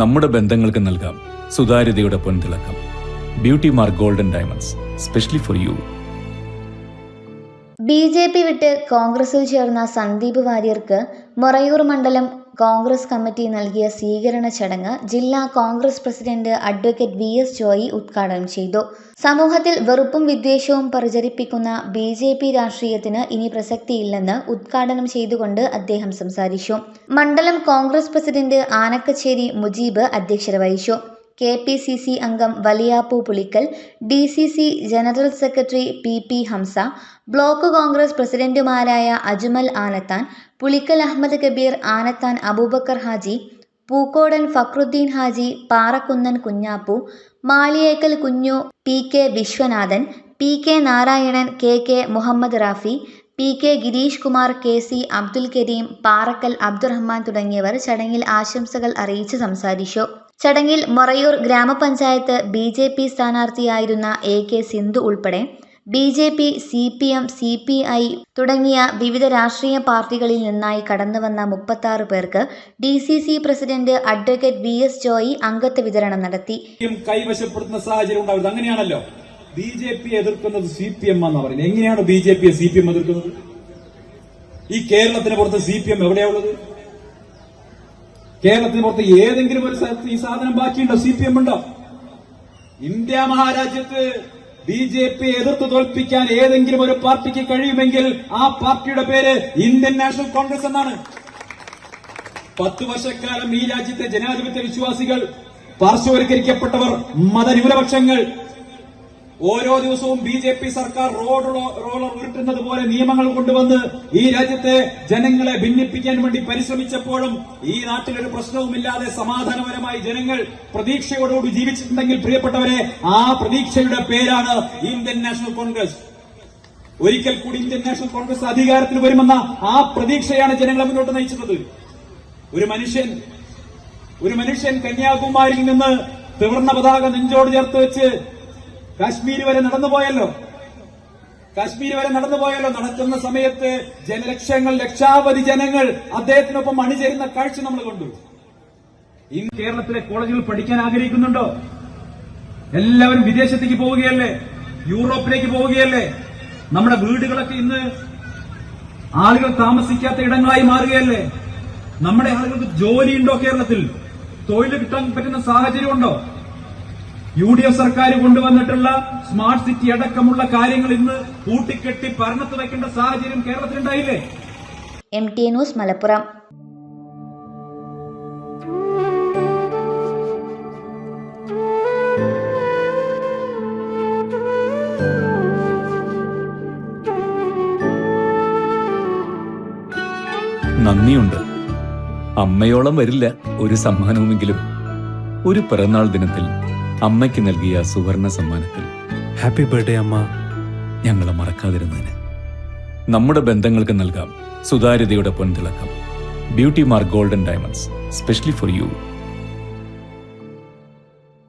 നമ്മുടെ ബന്ധങ്ങൾക്ക് നൽകാം സുതാര്യതയുടെ പൊൻതിളക്കം. Beauty Mark Golden Diamonds specially for you B J P വിട്ട് കോൺഗ്രസിൽ ചേർന്ന സന്ദീപ് വാര്യർക്ക് മൊറയൂർ മണ്ഡലം കോൺഗ്രസ് കമ്മിറ്റി നൽകിയ സ്വീകരണ ചടങ്ങ് ജില്ലാ Congress president advocate V S Joy ഉദ്ഘാടനം ചെയ്തു. സമൂഹത്തിൽ വെറുപ്പും വിദ്വേഷവും പ്രചരിപ്പിക്കുന്ന ബി ജെ പി രാഷ്ട്രീയത്തിന് ഇനി പ്രസക്തിയില്ലെന്ന് ഉദ്ഘാടനം ചെയ്തുകൊണ്ട് അദ്ദേഹം സംസാരിച്ചു. മണ്ഡലം കോൺഗ്രസ് പ്രസിഡന്റ് ആനക്കച്ചേരി മുജീബ് അധ്യക്ഷത വഹിച്ചു. കെ പി സി സി അംഗം Valiyappu Pulikkal D C C general secretary P P Hamsa block Congress പ്രസിഡന്റുമാരായ Ajmal Anathan Pulikkal Ahmed Kabir Anathan Abubakar Haji Pookodan Fakhruddin Haji Parakkunnan Kunjappu Maliyekkal Kunju P K Viswanathan P K Narayanan K K Muhammad Rafi P K Girish Kumar K C Abdul Kareem Parakkal Abdurahman തുടങ്ങിയവർ ചടങ്ങിൽ ആശംസകൾ അറിയിച്ച് സംസാരിച്ചു. ചടങ്ങിൽ മൊറയൂർ ഗ്രാമപഞ്ചായത്ത് B J P സ്ഥാനാർത്ഥിയായിരുന്ന A K Sindhu ഉൾപ്പെടെ B J P C P M C P I തുടങ്ങിയ വിവിധ രാഷ്ട്രീയ പാർട്ടികളിൽ നിന്നായി കടന്നുവന്ന മുപ്പത്താറ് പേർക്ക് D C C president advocate V S Joy അംഗത്വ വിതരണം നടത്തി. കൈവശപ്പെടുത്തുന്ന സാഹചര്യം ഉണ്ടാവരുത് അങ്ങനെയാണല്ലോ. ബി ജെ പി എതിർക്കുന്നത് സി പി എം എന്നാ പറയുന്നത്. എങ്ങനെയാണ് B J C P M എതിർക്കുന്നത്? ഈ കേരളത്തിന് പുറത്ത് സി പി എം എവിടെയാണുള്ളത് കേരളത്തിന് പുറത്ത് ഏതെങ്കിലും ഒരു സ്ഥലത്ത് ഈ സാധനം ബാക്കിയുണ്ടോ? സി പി എം ഉണ്ടോ? ഇന്ത്യ മഹാരാജ്യത്ത് ബി ജെ പി എതിർത്ത് തോൽപ്പിക്കാൻ ഏതെങ്കിലും ഒരു പാർട്ടിക്ക് കഴിയുമെങ്കിൽ ആ പാർട്ടിയുടെ പേര് ഇന്ത്യൻ നാഷണൽ കോൺഗ്രസ് എന്നാണ്. പത്ത് വർഷക്കാലം ഈ രാജ്യത്തെ ജനാധിപത്യ വിശ്വാസികൾ പാർശ്വവൽക്കരിക്കപ്പെട്ടവർ മതന്യൂനപക്ഷങ്ങൾ ഓരോ ദിവസവും ബി ജെ പി സർക്കാർ റോഡ് റോളർ ഉരുട്ടുന്നത് പോലെ നിയമങ്ങൾ കൊണ്ടുവന്ന് ഈ രാജ്യത്തെ ജനങ്ങളെ ഭിന്നിപ്പിക്കാൻ വേണ്ടി പരിശ്രമിച്ചപ്പോഴും ഈ നാട്ടിലൊരു പ്രശ്നവുമില്ലാതെ സമാധാനപരമായി ജനങ്ങൾ പ്രതീക്ഷയോടുകൂടി ജീവിച്ചിട്ടുണ്ടെങ്കിൽ പ്രിയപ്പെട്ടവരെ ആ പ്രതീക്ഷയുടെ പേരാണ് ഇന്ത്യൻ നാഷണൽ കോൺഗ്രസ്. ഒരിക്കൽ കൂടി ഇന്ത്യൻ നാഷണൽ കോൺഗ്രസ് അധികാരത്തിൽ വരുമെന്ന ആ പ്രതീക്ഷയാണ് ജനങ്ങളെ മുന്നോട്ട് നയിച്ചത്. ഒരു മനുഷ്യൻ ഒരു മനുഷ്യൻ കന്യാകുമാരിയിൽ നിന്ന് ത്രിവർണ പതാക നെഞ്ചോട് ചേർത്ത് വെച്ച് കാശ്മീർ വരെ നടന്നു പോയല്ലോ. കാശ്മീർ വരെ നടന്നു നടന്നുപോയല്ലോ നടക്കുന്ന സമയത്ത് ജനലക്ഷങ്ങൾ ലക്ഷാവധി ജനങ്ങൾ അദ്ദേഹത്തിനൊപ്പം അണിചേരുന്ന കാഴ്ച നമ്മൾ കണ്ടു. ഇന്ന് കേരളത്തിലെ കോളേജുകൾ പഠിക്കാൻ ആഗ്രഹിക്കുന്നുണ്ടോ? എല്ലാവരും വിദേശത്തേക്ക് പോവുകയല്ലേ? യൂറോപ്പിലേക്ക് പോവുകയല്ലേ? നമ്മുടെ വീടുകളൊക്കെ ഇന്ന് ആളുകൾ താമസിക്കാത്ത ഇടങ്ങളായി മാറുകയല്ലേ? നമ്മുടെ ആളുകൾക്ക് ജോലിയുണ്ടോ കേരളത്തിൽ? തൊഴിൽ കിട്ടാൻ പറ്റുന്ന സാഹചര്യമുണ്ടോ? യു ഡി എഫ് സർക്കാർ കൊണ്ടുവന്നിട്ടുള്ള സ്മാർട്ട് സിറ്റി അടക്കമുള്ള കാര്യങ്ങൾ ഇന്ന് കൂട്ടിക്കെട്ടി ഭരണത്ത് വെക്കേണ്ട സാഹചര്യം കേരളത്തിലുണ്ടായില്ലേ? M T news Malappuram. നന്ദിയുണ്ട്. അമ്മയോളം വരില്ല ഒരു സമ്മാനവുമെങ്കിലും ഒരു പിറന്നാൾ ദിനത്തിൽ അമ്മയ്ക്ക് നൽകിയ സുവർണ സമ്മാനത്തിൽ. ഹാപ്പി ബർത്ത്ഡേ അമ്മ. ഞങ്ങളെ മറക്കാതിരുന്നതിന്. നമ്മുടെ ബന്ധങ്ങൾക്ക് നൽകാം സുതാര്യതയുടെ പൊൻതിളക്കം. Beauty Mark Golden Diamonds specially for you